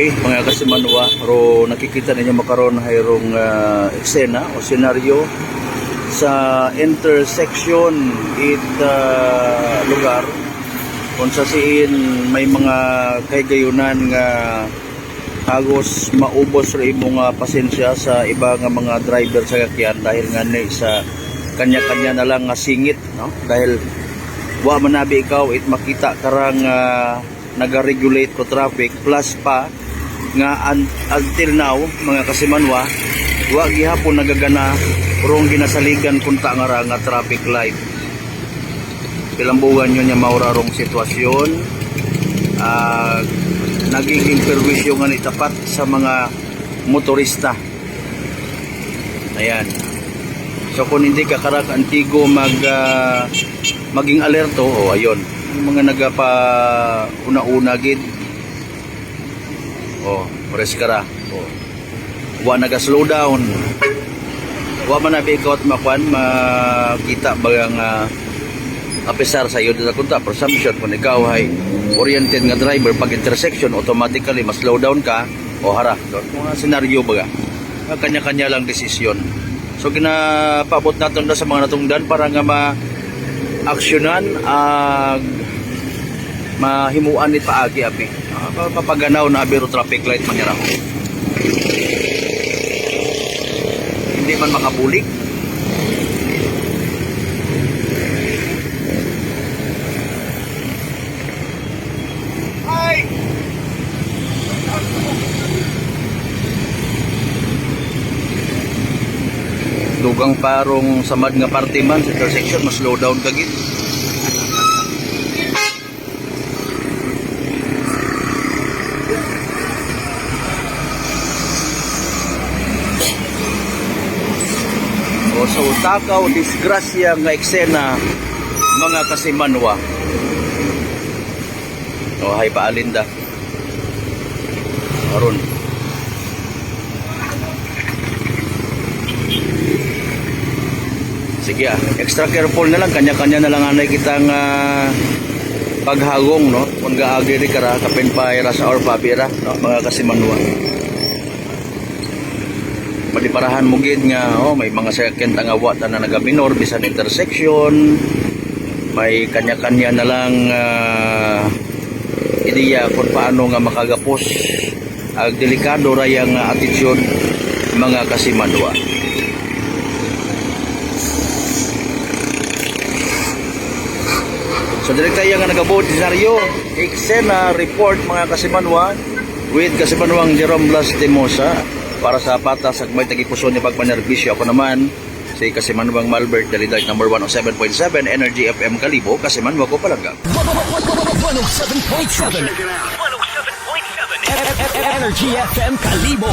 Okay, mga kasimanwa, ro nakikita ninyo makaroon hayrong uh, eksena o senaryo sa intersection it uh, lugar kung sa siin may mga kaygayunan nga hagos maubos rin mga pasensya sa iba nga mga driver sa kakyan dahil nga ni sa kanya-kanya na lang nga singit no? Dahil wa man nabi ikaw it makita karang uh, nag-regulate ko traffic plus pa nga un- until now mga kasimanwa wa gihapon nagagana urong ginasaligan kunta nga ra nga traffic light. Pilambugan nyo niya maurarong sitwasyon ah nagiging perwisyo nga nitapat sa mga motorista. Ayan. So kung hindi ka karak antigo mag ah, maging alerto o ayun. Yung mga nagapa una-una gid oh press ka ra. Oh. Wa naga slow down. Wa man na bikot makwan makita bagang uh, apisar sa iyo sa kunta. Presumption kung ikaw ay oriented nga driver pag intersection automatically mas slow down ka o hara. So, mga senaryo baga kanya-kanya lang desisyon. So ginapabot natin na sa mga natungdan para nga ma aksyonan ag mahimuan ni paagi Ah, papaganaw na abiro traffic light man hindi man makabulik ay! Dugang parong samad nga parte man sa intersection mas slow down kagid utakaw disgrasya nga eksena mga kasimanwa. O hay paalinda aron sige ah. Extra careful na lang. Kanya-kanya na lang anay kitang ah, paghagong no? Kung gaagi ri kara kapin pa sa or pabira no? Mga kasimanwa paliparahan mo gid nga oh may mga second nga wata na nagaminor bisan intersection. May kanya-kanya na lang ah, ideya kung paano nga makagapos ang delikado ra yang uh, attitude mga kasimanwa So direkta yang nga nagabot senaryo eksena report mga kasimanwa with kasimanwang Jerome Blas Demosa para sa patas sa may tagipuso ni pagpanerbisyo ako naman. Si kasimanwang Malbert Dalidag number 107.7 Energy FM Kalibo kasimanwa ko palangga. 107.7 107.7 Energy FM Kalibo